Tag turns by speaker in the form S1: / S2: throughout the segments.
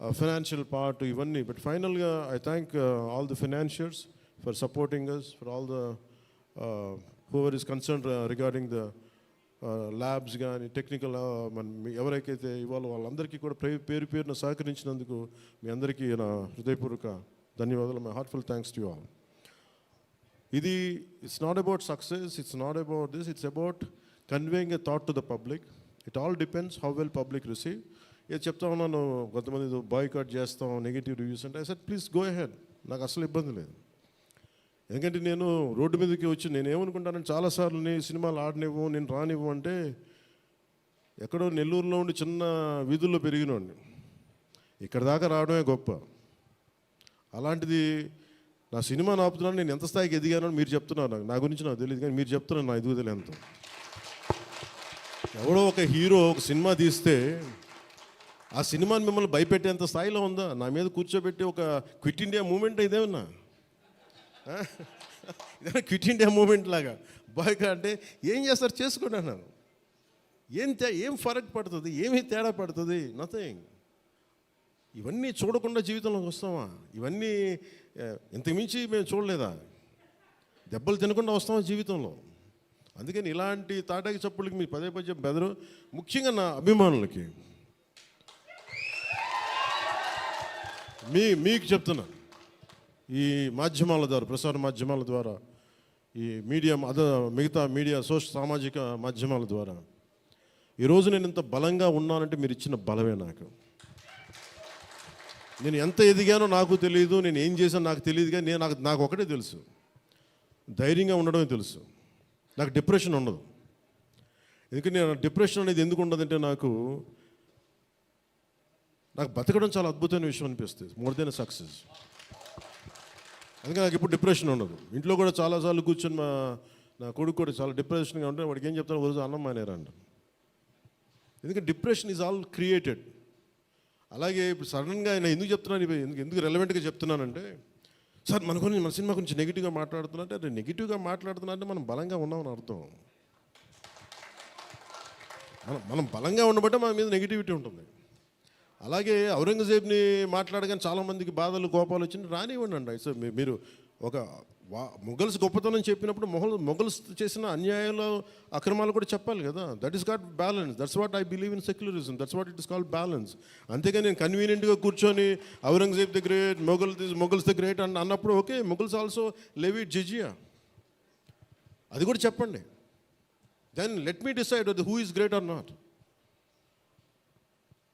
S1: Financial part ఇవన్నీ but ఫైనల్గా I thank all the financiers for supporting us for all the whoever is concern regarding the labs కానీ technical మన మీ- ఎవరికైతే ఇవాళ వాళ్ళందరికీ కూడా ప్రే- పేరు పేరున సహకరించినందుకు మీ అందరికీ నా హృదయపూర్వక ధన్యవాదాలు. My heartful thanks to all ఇది it's not about success it's not about this it's about conveying a thought to the public it all depends how well public receive ఏది చెప్తా ఉన్నాను. కొంతమంది బాయ్కాట్ చేస్తాం నెగిటివ్ రివ్యూస్ అంటే అసలు please go head నాకు అసలు ఇబ్బంది లేదు. ఎందుకంటే నేను రోడ్డు మీదకి వచ్చి నేను ఏమనుకుంటానంటే చాలాసార్లు నీ సినిమాలు ఆడనివ్వు నేను రానివ్వు అంటే ఎక్కడో నెల్లూరులో ఉండి చిన్న వీధుల్లో పెరిగినోడిని. ఇక్కడ దాకా రావడమే గొప్ప. అలాంటిది నా సినిమా ఆపుతున్నాను నేను ఎంత స్థాయికి ఎదిగానో మీరు చెప్తున్నారు నాకు. నా గురించి నాకు తెలియదు కానీ మీరు చెప్తున్నారు నా ఎదుగుదల ఎంత. ఎవడో ఒక హీరో ఒక సినిమా తీస్తే ఆ సినిమాని మిమ్మల్ని భయపెట్టేంత స్థాయిలో ఉందా? నా మీద కూర్చోబెట్టి ఒక క్విట్ ఇండియా మూమెంట్ ఇదేమన్నా ఆ? ఇదేనా క్విట్ ఇండియా మూమెంట్ లాగా. బాయ్గా అంటే ఏం చేస్తారు? చేసుకోండి అన్నాను ఏం తే ఏం ఫరక్ పడుతుంది? ఏమీ తేడా పడుతుంది? నథింగ్ ఇవన్నీ చూడకుండా జీవితంలోకి వస్తామా? ఇవన్నీ ఇంతకుమించి మేము చూడలేదా? దెబ్బలు తినకుండా వస్తామా జీవితంలో? అందుకని ఇలాంటి తాటాకి చప్పులకి మీ పదే పదే బెదరు. ముఖ్యంగా నా అభిమానులకి. మీ మీకు చెప్తున్నా. ఈ మాధ్యమాల ద్వారా ప్రసార మాధ్యమాల ద్వారా ఈ మీడియా అద మిగతా మీడియా సోషల్ సామాజిక మాధ్యమాల ద్వారా ఈరోజు నేను ఇంత బలంగా ఉన్నానంటే మీరు ఇచ్చిన బలమే నాకు. నేను ఎంత ఎదిగానో నాకు తెలియదు నేను ఏం చేశానో నాకు తెలియదు కానీ నేను నాకు నాకు ఒకటే తెలుసు. ధైర్యంగా ఉండడమే తెలుసు. నాకు డిప్రెషన్ ఉండదు. ఎందుకంటే నేను డిప్రెషన్ అనేది ఎందుకు ఉండదంటే నాకు నాకు బతకడం చాలా అద్భుతమైన విషయం అనిపిస్తుంది. మోర్ దెన్ సక్సెస్ అందుకే నాకు ఇప్పుడు డిప్రెషన్ ఉండదు. ఇంట్లో కూడా చాలాసార్లు కూర్చొని మా నా కొడుకు కూడా చాలా డిప్రెషన్గా ఉంటే వాడికి ఏం చెప్తాను రోజు అన్నం మానేరంట ఎందుకంటే డిప్రెషన్ ఈజ్ ఆల్ క్రియేటెడ్ అలాగే ఇప్పుడు సడన్గా ఆయన ఎందుకు చెప్తున్నాను ఎందుకు ఎందుకు రెలవెంట్గా చెప్తున్నానంటే సార్ మన గురించి మన సినిమా గురించి నెగిటివ్గా మాట్లాడుతున్నా అంటే నెగిటివ్గా మాట్లాడుతున్నా అంటే మనం బలంగా ఉన్నామని అర్థం. మనం మనం బలంగా ఉండబట్టే మన మీద నెగిటివిటీ ఉంటుంది. అలాగే ఔరంగజేబ్ని మాట్లాడగానే చాలామందికి బాధలు కోపాలు వచ్చింది. రానివ్వండి అండి సో మీ- మీరు ఒక వా మొఘల్స్ గొప్పతనం చెప్పినప్పుడు మొఘల్ మొఘల్స్ చేసిన అన్యాయాలు అక్రమాలు కూడా చెప్పాలి కదా. That is got balance that's what I believe in secularism that's what it is called balance అంతేగాని నేను కన్వీనియంట్గా కూర్చొని Aurangzeb the great Mughal Mughals the great అని అన్నప్పుడు okay Mughals also levy jizya. అది కూడా చెప్పండి. Then let me decide who is great or not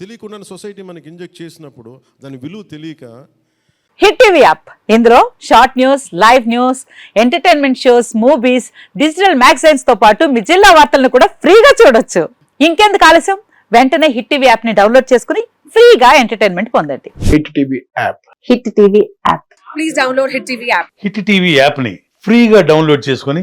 S1: తెలియకుండా సొసైటీ మనకి ఇంజెక్ట్ చేసినప్పుడు దాని విలువ తెలియక
S2: హిట్ టీవీ యాప్ ఇందులో short news live news entertainment shows movies digital మ్యాగజైన్స్తో పాటు మీ జిల్లా వార్తలను కూడా ఫ్రీగా చూడొచ్చు. ఇంకెందుకు ఆలస్యం? వెంటనే హిట్ టీవీ యాప్ని డౌన్లోడ్ చేసుకుని ఫ్రీగా ఎంటర్టైన్మెంట్ పొందండి.
S3: Hit TV app
S2: hit TV app
S4: please download Hit TV app.
S5: Hit TV యాప్ని ఫ్రీగా డౌన్లోడ్ చేసుకొని